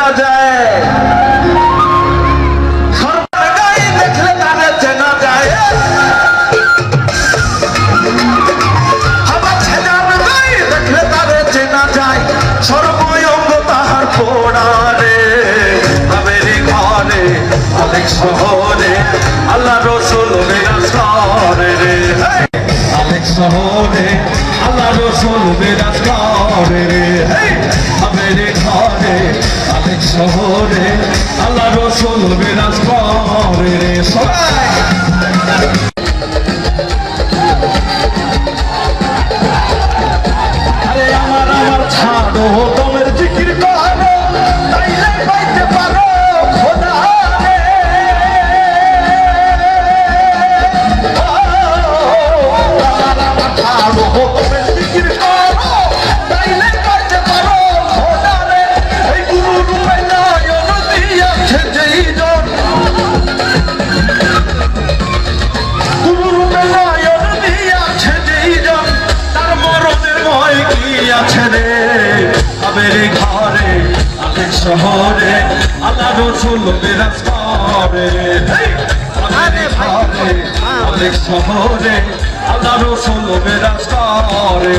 চেনা যায়। অনেক শহরে, আল্লাহ রসুল বিরাজ করে রে। শহরে, আল্লাহ রসুল বিরাজ করে রে। আমেরিকা শহরে আল্লাহ রসুল বিরাজ করে রে সবাই। আরে আমার আমার ছাড়ো তুমি আছে রে আবের ঘরে আলে শহরে, আল্লাহ রসুল বেরাজ করে অনেক শহরে, আল্লাহ রসুল বেরাজ করে